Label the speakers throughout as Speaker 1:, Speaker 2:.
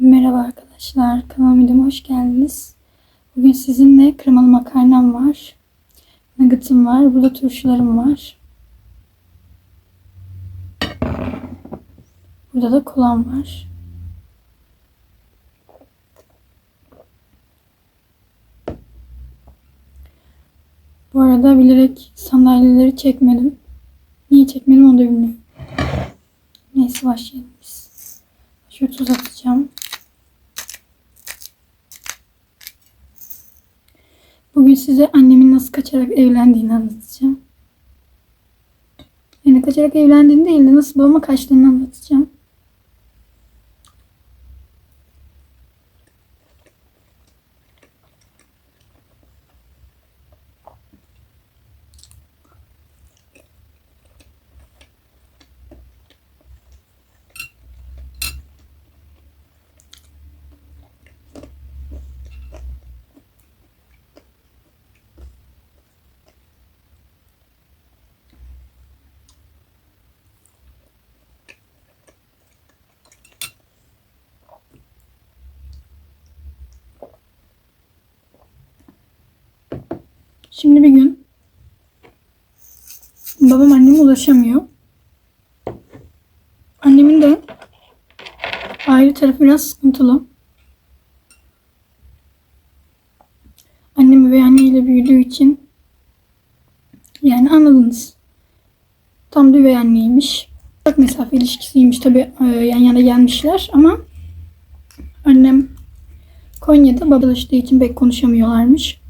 Speaker 1: Merhaba arkadaşlar, kanalıma videoma hoş geldiniz. Bugün sizinle kremalı makarnam var. Nugget'ım var, burada turşularım var. Burada da kolam var. Bu arada bilerek sandalyeleri çekmedim. Niye çekmedim onu da bilmiyorum. Neyse başlayalım biz. Şöyle tuz atacağım. Bugün size annemin nasıl kaçarak evlendiğini anlatacağım. Yani kaçarak evlendiğini değil de nasıl babama kaçtığını anlatacağım. Şimdi bir gün babam anneme ulaşamıyor. Annemin de aile tarafı biraz sıkıntılı. Annem ve anneyle büyüdüğü için yani anladınız. Tam üvey anneymiş. Çok mesafe ilişkisiymiş tabi yan yana gelmişler ama annem Konya'da baba çalıştığı için pek konuşamıyorlarmış.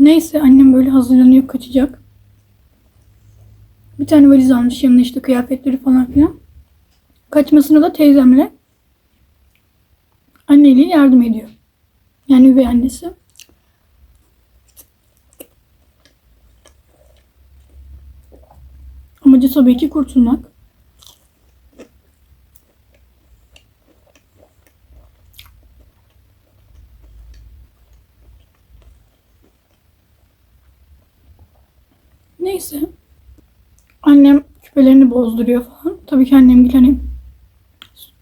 Speaker 1: Neyse annem böyle hazırlanıyor kaçacak. Bir tane valiz almış yanına işte kıyafetleri falan filan. Kaçmasına da teyzemle anneyle yardım ediyor. Yani üvey annesi. Amacı tabii ki kurtulmak. Neyse. Annem küpelerini bozduruyor falan. Tabii ki annem hani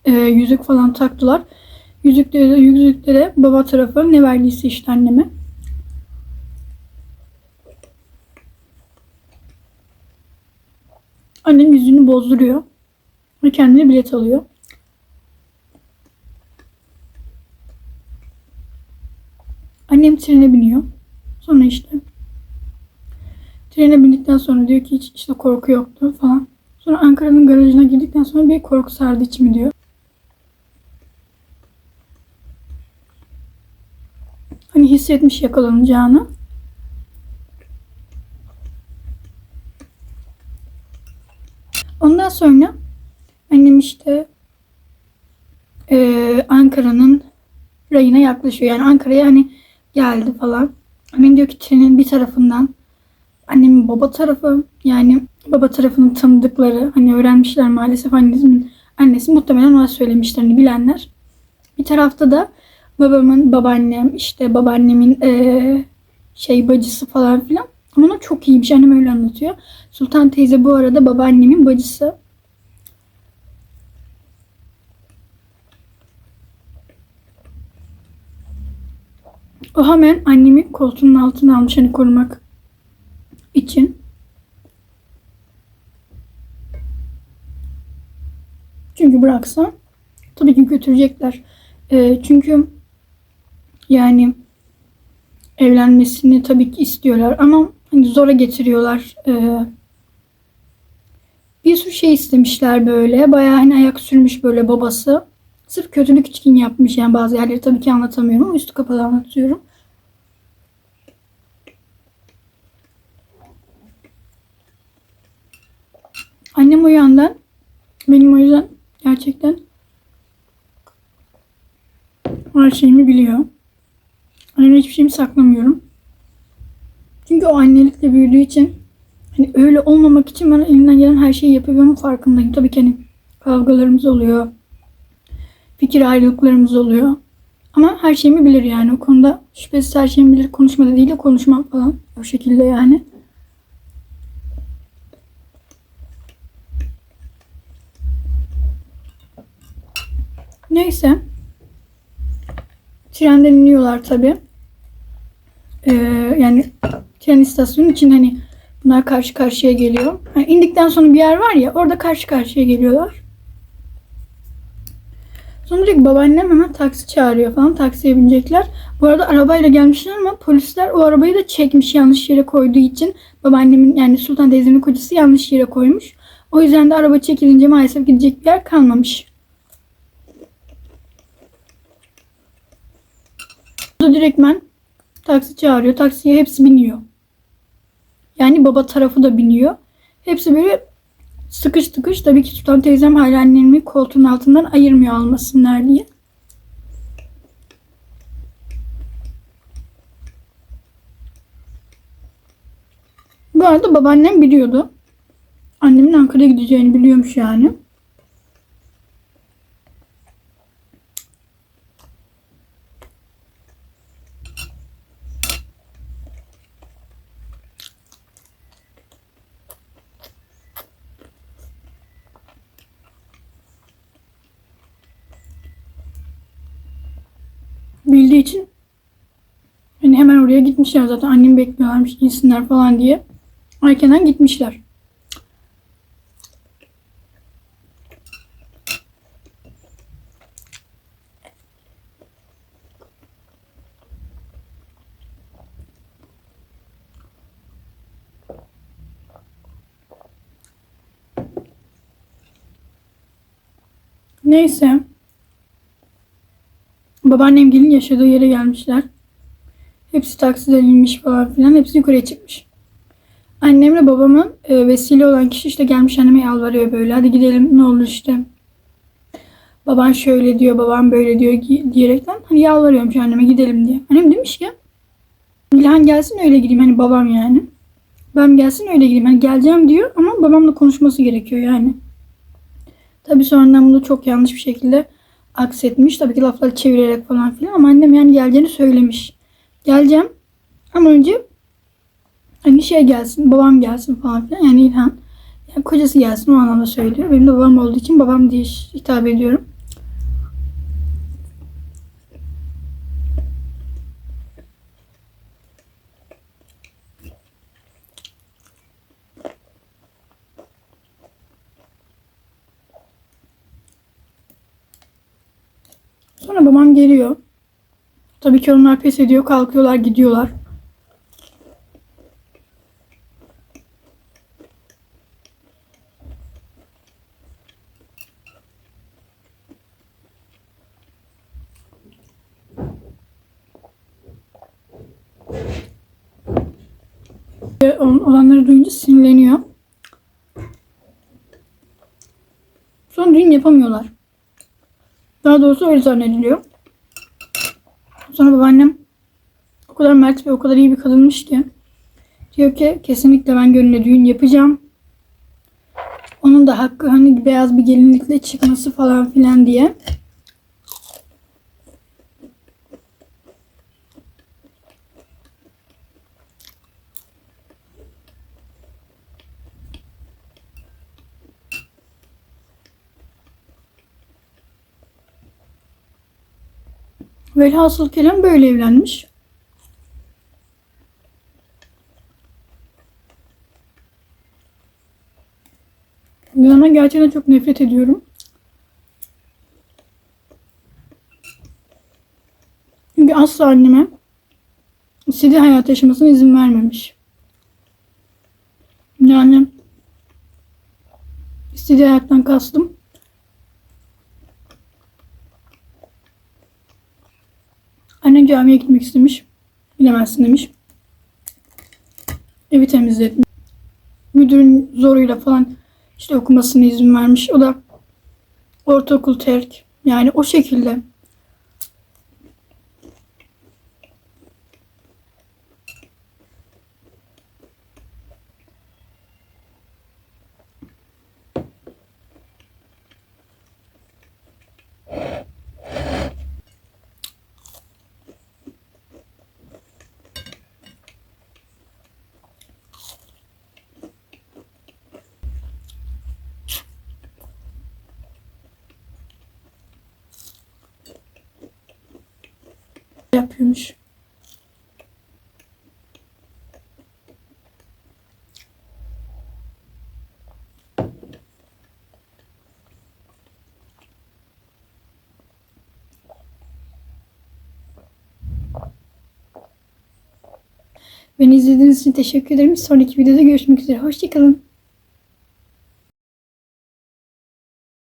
Speaker 1: e, yüzük falan taktılar. Yüzükleri de, yüzükte de baba tarafı ne verdiyse işte anneme. Annem yüzüğünü bozduruyor. Ve kendine bilet alıyor. Annem trene biniyor. Sonra işte Trene bindikten sonra diyor ki hiç işte korku yoktu falan. Sonra Ankara'nın garajına girdikten sonra bir korku sardı içimi diyor. Hani hissetmiş yakalanacağını. Ondan sonra annem işte eee, Ankara'nın rayına yaklaşıyor. Yani Ankara'ya hani geldi falan. Annem diyor ki trenin bir tarafından annemin baba tarafı yani baba tarafının tanıdıkları hani öğrenmişler maalesef annesinin annesi muhtemelen ona söylemişler hani bilenler. Bir tarafta da babamın babaannem işte babaannemin eee, şey bacısı falan filan. Ama çok iyiymiş annem öyle anlatıyor. Sultan teyze bu arada babaannemin bacısı. O hemen annemi koltuğunun altına almış hani korumak için. Çünkü bıraksam tabii ki götürecekler. Ee, çünkü yani evlenmesini tabii ki istiyorlar ama hani zora getiriyorlar. Ee, bir sürü şey istemişler böyle. Bayağı hani ayak sürmüş böyle babası. Sırf kötülük için yapmış yani bazı yerleri tabii ki anlatamıyorum üstü kapalı anlatıyorum. Annem o yandan benim o yüzden gerçekten her şeyimi biliyor. Annemden hiçbir şeyimi saklamıyorum. Çünkü o annelikle büyüdüğü için hani öyle olmamak için bana elinden gelen her şeyi yapıyor farkındayım. Tabii ki hani kavgalarımız oluyor. Fikir ayrılıklarımız oluyor. Ama her şeyimi bilir yani o konuda şüphesiz her şeyimi bilir. Konuşmada değil de konuşmam falan. O şekilde yani. Neyse. Trenden iniyorlar tabii. Ee, yani tren istasyonu için hani bunlar karşı karşıya geliyor. Yani indikten sonra bir yer var ya orada karşı karşıya geliyorlar. Sonra direkt babaannem hemen taksi çağırıyor falan. Taksiye binecekler. Bu arada arabayla gelmişler ama polisler o arabayı da çekmiş yanlış yere koyduğu için. Babaannemin yani Sultan teyzemin kocası yanlış yere koymuş. O yüzden de araba çekilince maalesef gidecek bir yer kalmamış. Bu da direktmen taksi çağırıyor. Taksiye hepsi biniyor. Yani baba tarafı da biniyor. Hepsi böyle sıkış tıkış. Tabii ki Sultan teyzem hala annemi koltuğun altından ayırmıyor almasınlar diye. Bu arada babaannem biliyordu. Annemin Ankara'ya gideceğini biliyormuş yani. Bildiği için hani hemen oraya gitmişler zaten annemi bekliyorlarmış insinler falan diye. Erkenden gitmişler. Neyse. Babaannem gelin yaşadığı yere gelmişler. Hepsi taksiden inmiş falan filan. Hepsi yukarıya çıkmış. Annemle babamın e, vesile olan kişi işte gelmiş anneme yalvarıyor böyle. Hadi gidelim ne olur işte. Baban şöyle diyor, babam böyle diyor diyerekten hani yalvarıyormuş anneme gidelim diye. Annem demiş ki İlhan gelsin öyle gideyim hani babam yani. Babam gelsin öyle gideyim. Hani geleceğim diyor ama babamla konuşması gerekiyor yani. Tabii sonradan bunu çok yanlış bir şekilde aksetmiş. Tabii ki lafları çevirerek falan filan ama annem yani geleceğini söylemiş. Geleceğim ama önce hani şey gelsin, babam gelsin falan filan. Yani İlhan yani kocası gelsin o anlamda söylüyor. Benim de babam olduğu için babam diye hitap ediyorum. Sonra babam geliyor. Tabii ki onlar pes ediyor, kalkıyorlar, gidiyorlar. Ve ol- Olanları duyunca sinirleniyor. Sonra düğün yapamıyorlar. Daha doğrusu öyle zannediliyor. Sonra babaannem o kadar mert ve o kadar iyi bir kadınmış ki diyor ki kesinlikle ben gönülle düğün yapacağım. Onun da hakkı hani beyaz bir gelinlikle çıkması falan filan diye. Velhasıl kelam böyle evlenmiş. Bundan gerçekten çok nefret ediyorum. Çünkü asla anneme istediği hayat yaşamasına izin vermemiş. Yani istediği hayattan kastım camiye gitmek istemiş. Bilemezsin demiş. Evi temizletmiş. Müdürün zoruyla falan işte okumasına izin vermiş. O da ortaokul terk. Yani o şekilde. Yapıyormuş. Beni izlediğiniz için teşekkür ederim. Sonraki videoda görüşmek üzere. Hoşçakalın.